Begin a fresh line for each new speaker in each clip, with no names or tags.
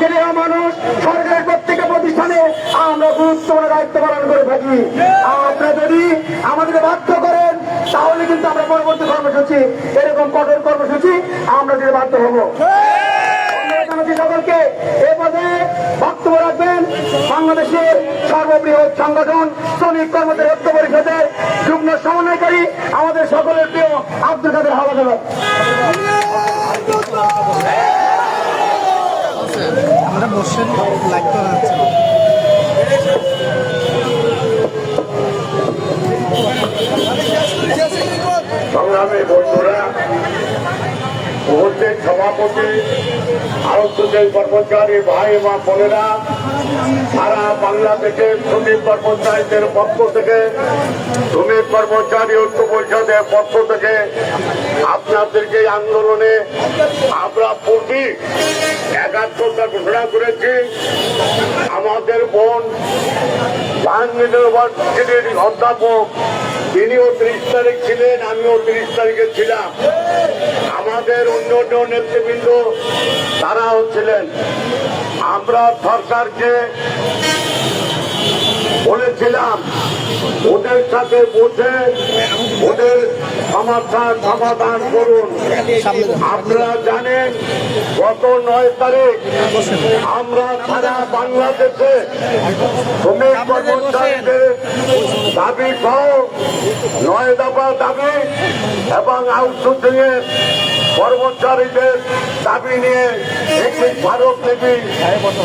নিরীহ মানুষ সরকারের প্রত্যেকটা প্রতিষ্ঠানে আমরা গুরুত্বপূর্ণ দায়িত্ব পালন করে থাকি। যদি আমাদেরকে বাধ্য করেন, তাহলে কিন্তু আমরা পরবর্তী কর্মসূচি, এরকম কঠোর কর্মসূচি আমরা দিতে বাধ্য হব। সকলকে। এ পদে বক্তব্য রাখবেন বাংলাদেশের সর্ববৃহৎ সংগঠন, শ্রমিক কর্মচারী ঐক্য পরিষদের যুগ্ম সমন্বয়কারী, আমাদের সকলের প্রিয় আব্দুল কাদের হাওলাদার
আমরা বসেন লাইক করা যাচ্ছে।
সংগ্রামী বন্ধুরা মুহূর্তের সভাপতি আলোচকের কর্মচারী ভাই মা বোনেরা সারা বাংলাদেশে শ্রমিক কর্মচারীদের পক্ষ থেকে শ্রমিক কর্মচারী ঐক্য পরিষদের পক্ষ থেকে আপনাদেরকে আন্দোলনে আমরা প্রতি একাত্মতা ঘোষণা করেছি। আমাদের বোন, বাংলাদেশের অধ্যাপক তিনিও ত্রিশ তারিখ ছিলেন, আমিও ত্রিশ তারিখে ছিলাম। আমাদের অন্য অন্য নেতৃবৃন্দ তারাও ছিলেন। আমরা সরকারকে বলেছিলাম, ওদের সাথে বসে ওদের সমস্যার সমাধান করুন। আপনারা জানেন, গত নয় তারিখ আমরা সারা বাংলাদেশে শ্রমিক কর্মচারীদের দাবি সহ নয় দফা দাবি এবং আউটসোর্সিং এর কর্মচারীদের দাবি নিয়ে একটি ভারত লিপি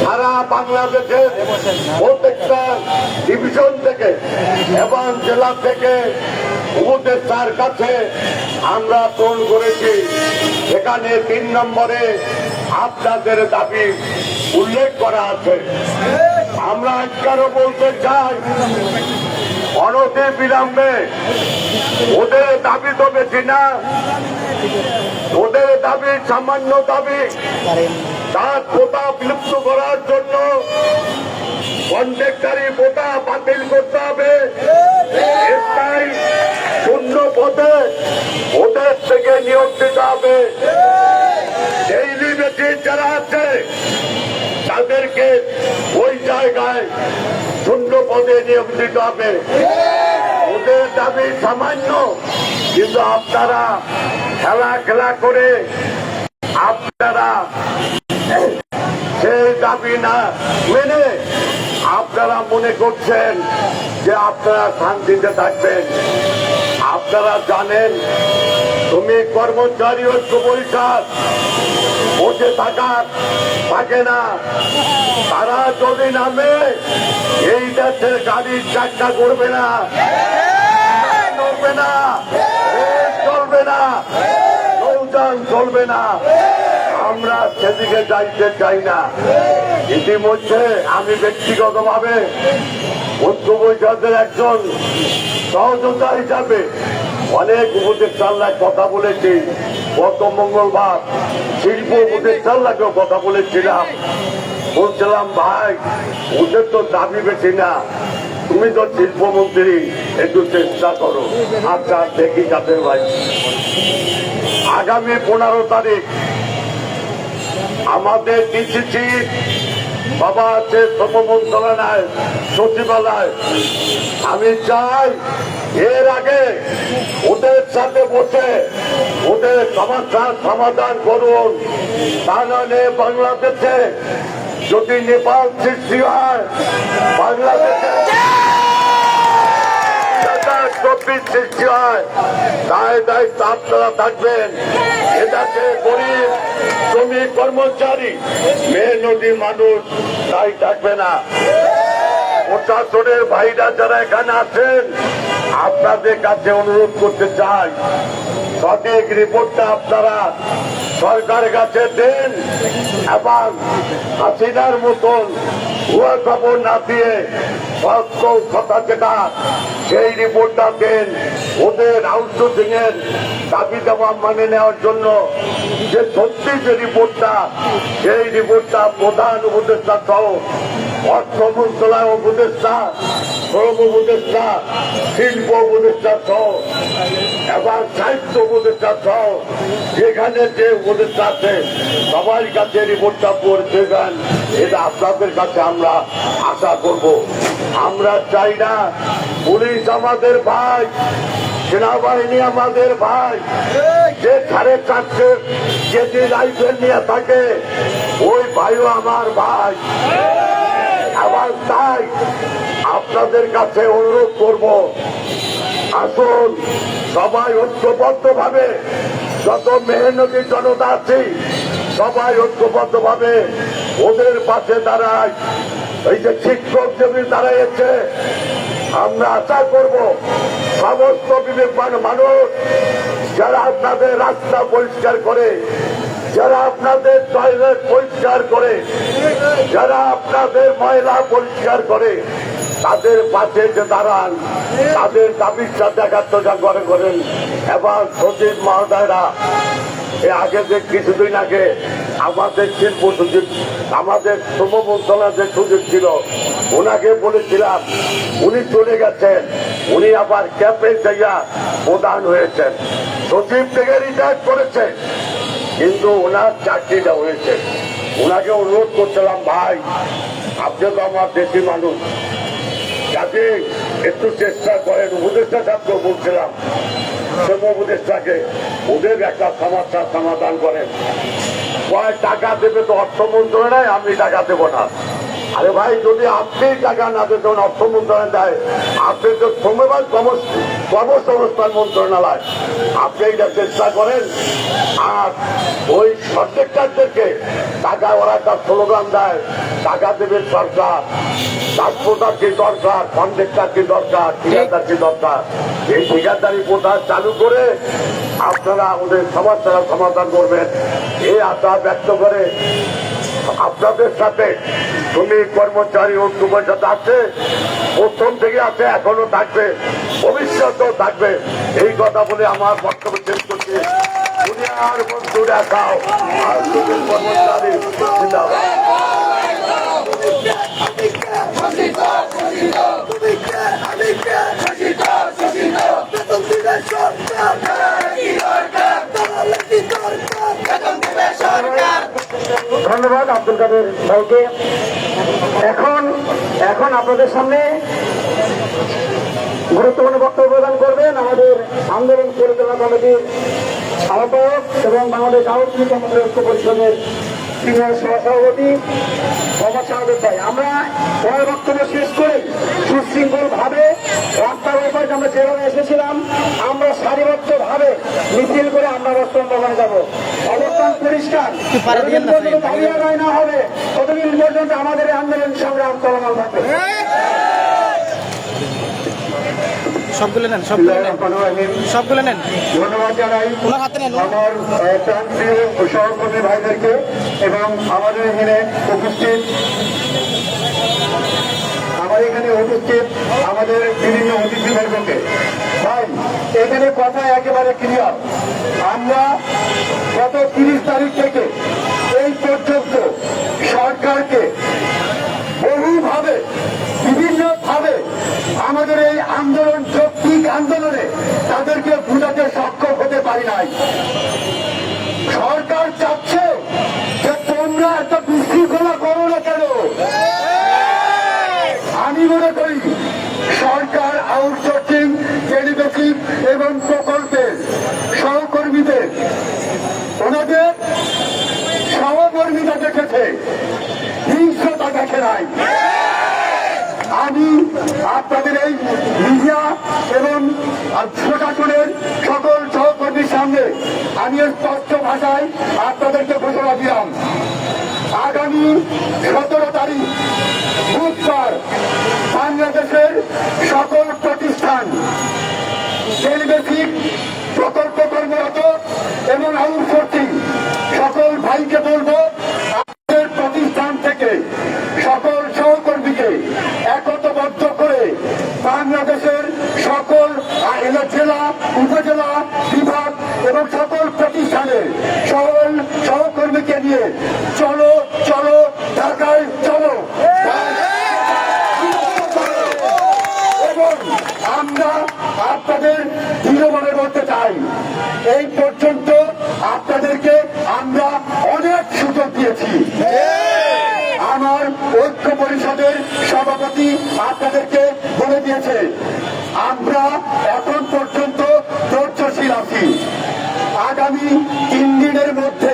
সারা বাংলাদেশের প্রত্যেকটা ডিভিশন থেকে এবং জেলা থেকে উপদেষ্টার কাছে আমরা ফোন করেছি। সেখানে তিন নম্বরে আপনাদের দাবি উল্লেখ করা আছে। আমরা আজকারও বলতে চাই অনতি বিলম্বে। ওদের দাবি তো বেশি না। ওদের দাবি সামান্য দাবি। তার কোটা বিলুপ্ত করার জন্য কন্ট্রাক্টারি কোটা বাতিল করতে হবে। শূন্য পথে ওদের থেকে নিয়োগ দিতে হবে। ডেইলি বেসিস যারা আছে, তাদেরকে ওই জায়গায় শূন্য দিতে হবে। ওদের দাবি সামান্য, কিন্তু আপনারা খেলা খেলা করে আপনারা সেই দাবি না মেনে আপনারা মনে করছেন যে আপনারা শান্তিতে থাকবেন। আপনারা জানেন, তুমি কর্মচারী ঐক্য পরিষদ বসে থাকার থাকে না। তারা যদি নামে, এই দেশের গাড়ির চাকা করবে না। চলবে না। চলবে না। নৌযান চলবে না। আমরা সেদিকে যাইতে চাই না। ইতিমধ্যে আমি ব্যক্তিগতভাবে ঐক্য পরিষদের একজন সহযোগিতা হিসাবে অনেক উপদেষ্টাল্লায় কথা বলেছি। গত মঙ্গলবার শিল্প উপদেষ্টাল্লাকেও কথা বলেছিলাম। বলছিলাম, ভাই, ওদের তো দাবি বেশি না। তুমি তো শিল্পমন্ত্রী, একটু চেষ্টা করো। আচ্ছা দেখি কাদের ভাই। আগামী পনেরো তারিখ আমাদের ডিসিসি বাবা আছে শ্রম সচিবালয়, আমি চাই এর আগে ওদের সাথে বসে ওদের সমস্যার সমাধান করুন। তা নাহলে বাংলাদেশে যদি নেপাল সৃষ্টি হয়, বাংলাদেশে চব্বিশ সৃষ্টি হয়। দায় দায়িত্ব আপনারা থাকবেন। এটাকে গরিব, শ্রমিক, কর্মচারী মেহনতি মানুষ, তাই থাকবে না। প্রশাসনের ভাইরা যারা এখানে আছেন, আপনাদের কাছে অনুরোধ করতে চাই। সঠিক রিপোর্টটা আপনারা সরকারের কাছে দেন এবং হাসিনার মতন খবর না দিয়ে সত্য কথা যেটা, সেই রিপোর্টটা দেন ওদের আউটসোর্সিং এর দাবি দাবা মানে নেওয়ার জন্য যে সত্যি যে রিপোর্টটা, সেই রিপোর্টটা প্রধান উপদেষ্টা সহ অর্থ মন্ত্রণালয় উপদেষ্টা, শ্রম উপদেষ্টা, শিল্প উপদেষ্টা সহ এবং সাহিত্য উপদেষ্টা সহ, যেখানে যে উপদেষ্টা আছে, সবার কাছে রিপোর্টটা পড়ে দেবেন এটা আপনাদের কাছে আমরা আশা করব। আমরা চাই না পুলিশ আমাদের ভাই, সেনাবাহিনী আমাদের ভাই, যে সাড়ে চারটে কেজি রাইফেল নিয়ে থাকে, ওই ভাইও আমার ভাই। আবার তাই আপনাদের কাছে অনুরোধ করব। আসুন, সবাই ঐক্যবদ্ধ ভাবে যত মেহনতি জনতা আছি, সবাই ঐক্যবদ্ধ ভাবে ওদের পাশে দাঁড়ায় এই যে শিক্ষক যদি দাঁড়াইছে আমরা আশা করব সমস্ত বিবেকবান মানুষ, যারা আপনাদের রাস্তা পরিষ্কার করে যারা আপনাদের টয়লেট পরিষ্কার করে, যারা আপনাদের ময়লা পরিষ্কার করে, তাদের পাশে যে দাঁড়ান, তাদের দাবিটা দেখার তো যা করে করেন। এবং সচিব মহোদয়রা এ আগে যে কিছুদিন আগে আমাদের শিল্প সচিব, আমাদের শ্রম যে সুযোগ ছিল ওনাকে বলেছিলাম, উনি চলে গেছেন, উনি আবার ক্যাম্পে জায়গা প্রধান হয়েছেন। সচিব থেকে রিটায়ার করেছেন কিন্তু ওনার চাকরিটা হয়েছে। ওনাকে অনুরোধ করছিলাম, ভাই, আপনি তো আমার দেশি মানুষ। যাতে একটু চেষ্টা করেন উপদেষ্টা ছাত্র বলছিলাম উপদেষ্টাকে, ওদের একটা সমস্যার সমাধান করেন। টাকা দেবে তো অর্থ নাই আমি টাকা দেবো না। আরে ভাই যদি আপনি টাকা না দেন অর্থ মন্ত্রণালয় দেয়। আপনি তো শ্রমবাদ কর্মসংস্থান মন্ত্রণালয়। আপনি এটা চেষ্টা করেন আর ওই প্রত্যেকটাদেরকে টাকা ওরা একটা স্লোগান দেয়। টাকা দেবে সরকার। ট্রান্সপোর্টার কি দরকার? কন্ট্রাক্টার কি দরকার? ঠিকাদার কি দরকার? এই ঠিকাদারি প্রথা চালু করে আপনারা ওদের সমস্যার সমাধান করবেন। এই আশা ব্যক্ত করে আপনাদের সাথে শ্রমিক কর্মচারী ঐক্যের সাথে আছে প্রথম থেকে আছে এখনও থাকবে ভবিষ্যতেও থাকবে এই কথা বলে আমার বক্তব্য শেষ করছি দুনিয়ার বন্ধু দেখাও আর শ্রমিক কর্মচারী
ধন্যবাদ আব্দুল কাদের ভাইকে। এখন এখন আপনাদের সামনে গুরুত্বপূর্ণ বক্তব্য প্রদান করবেন আমাদের আন্দোলন পরিচালনা কমিটির আহ্বায়ক এবং বাংলাদেশ আউটরিচ কমিটির পরিষদের সিনিয়র সহসভাপতি মোহাম্মদ শাহাদুর ভাই। আমরা পরে বক্তব্য শেষ করে সুশৃঙ্খল ভাবে রাস্তার ব্যাপারে আমরা যেভাবে এসেছিলাম আমরা সারিবদ্ধ ভাবে মিছিল করে আমরা অবস্থান ভবনে যাব। অবস্থান পরিষ্কার।
দাঁড়িয়ে না,
হবে ততদিন পর্যন্ত আমাদের আন্দোলন সংগ্রাম চলমান থাকবে?
সবগুলো নেন সবগুলো নেন সবগুলো নেন।
ধন্যবাদ জানাই।
ওনার হাতে নেন
আমার প্রান্তীয় সহকর্মী ভাইদেরকে এবং আমাদের এখানে উপস্থিত আমার এখানে উপস্থিত আমাদের বিভিন্ন অতিথিবর্গকে ভাই এখানে কথা একেবারে ক্লিয়ার দেখেছে? হিংস্রতা দেখে নাই। আমি আপনাদের এই মিডিয়া এবং প্রশাসনের সকল সহকর্মীর সামনে আমি স্পষ্ট ভাষায় আপনাদেরকে ঘোষণা দিলাম। আগামী সতেরো তারিখ, বুধবার বাংলাদেশের সকল প্রতিষ্ঠান টেলিবেসিক প্রকল্প কর্মরত এবং আউটসোর্সিং সকল ভাইকে বলব থেকে সকল সহকর্মীকে একতবদ্ধ করে বাংলাদেশের সকল জেলা, উপজেলা, বিভাগ এবং সকল প্রতিষ্ঠানের সকল সহকর্মীকে নিয়ে চলো চলো ঢাকায় চলো এই পর্যন্ত আপনাদেরকে আমরা অনেক সুযোগ দিয়েছি আমার ঐক্য পরিষদের সভাপতি আপনাদেরকে বলে দিয়েছে। আমরা এখন পর্যন্ত ধৈর্যশীল আছি। আগামী তিন দিনের মধ্যে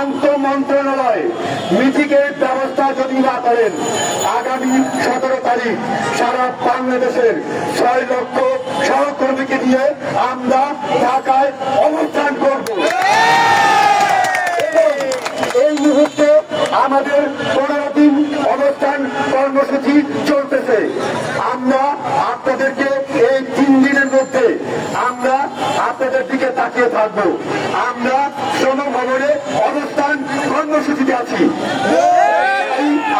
আন্ত মন্ত্রণালয় মিটিংয়ের ব্যবস্থা যদি না করেন, আগামী সতেরো তারিখ সারা বাংলাদেশের ছয় লক্ষ সহকর্মীকে নিয়ে আমরা ঢাকায় অবস্থান করব। এই মুহূর্তে আমাদের পনেরো দিন অবস্থান কর্মসূচি চলতেছে। আমরা আপনাদেরকে এই তিন দিনের মধ্যে আমরা আপনাদের দিকে তাকিয়ে থাকব। আমরা শ্রম ভবনে অবস্থান কর্মসূচিতে আছি।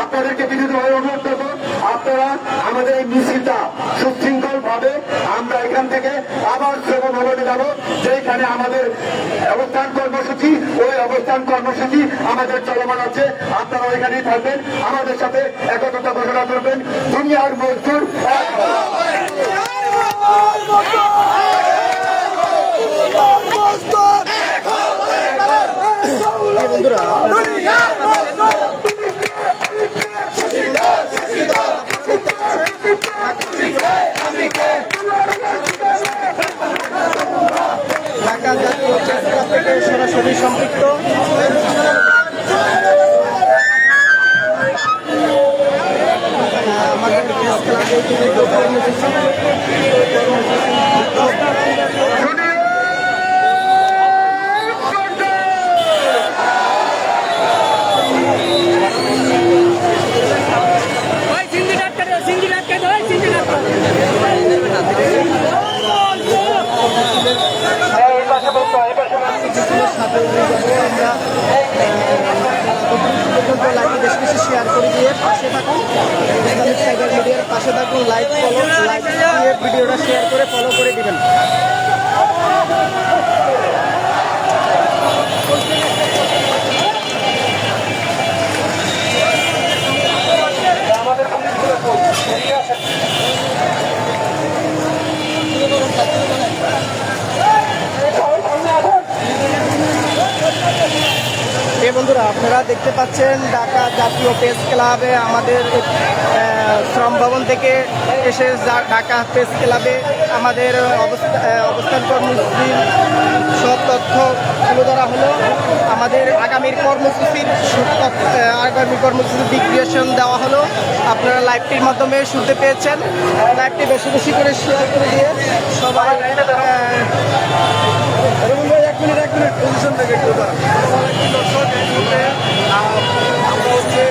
আপনাদেরকে বিনীতভাবে অনুরোধ করব, আপনারা আমাদের এই মিছিলটা সুশৃঙ্খল ভাবে আমরা এখান থেকে আবার শ্রম ভবনে যাব, যেখানে আমাদের অবস্থান কর্মসূচি, ওই অবস্থান কর্মসূচি আমাদের চলমান আছে। আপনারা ওইখানেই থাকবেন, আমাদের সাথে একতা ঘোষণা করবেন। দুনিয়ার মজদুর
বন্ধুরা ঢাকা জাতীয় ক্লাব থেকে সরাসরি সম্পৃক্ত। আমাদের ক্লাবে আমরা পর্যন্ত লাইভে বেশি শেয়ার করে দিয়ে পাশে থাকুন। ইসলামিক সাইবার মিডিয়ার পাশে থাকুন লাইভ ফলো লাইভ দিয়ে ভিডিওটা শেয়ার করে ফলো করে দিবেন এই বন্ধুরা আপনারা দেখতে পাচ্ছেন ঢাকা জাতীয় প্রেস ক্লাবে আমাদের শ্রম ভবন থেকে এসে যা- ঢাকা প্রেস ক্লাবে আমাদের অবস্থা- অবস্থান কর্মসূচির সব তথ্য তুলে ধরা হলো। আমাদের আগামীর কর্মসূচির আগামী কর্মসূচির ডিক্রিয়েশন দেওয়া হলো। আপনারা লাইভটির মাধ্যমে শুনতে পেয়েছেন। লাইভটি বেশি বেশি করে শেয়ার করে দিয়ে সবাই এক মিনিট এক মিনিট পজিশন থেকে একটু। আমরা হচ্ছে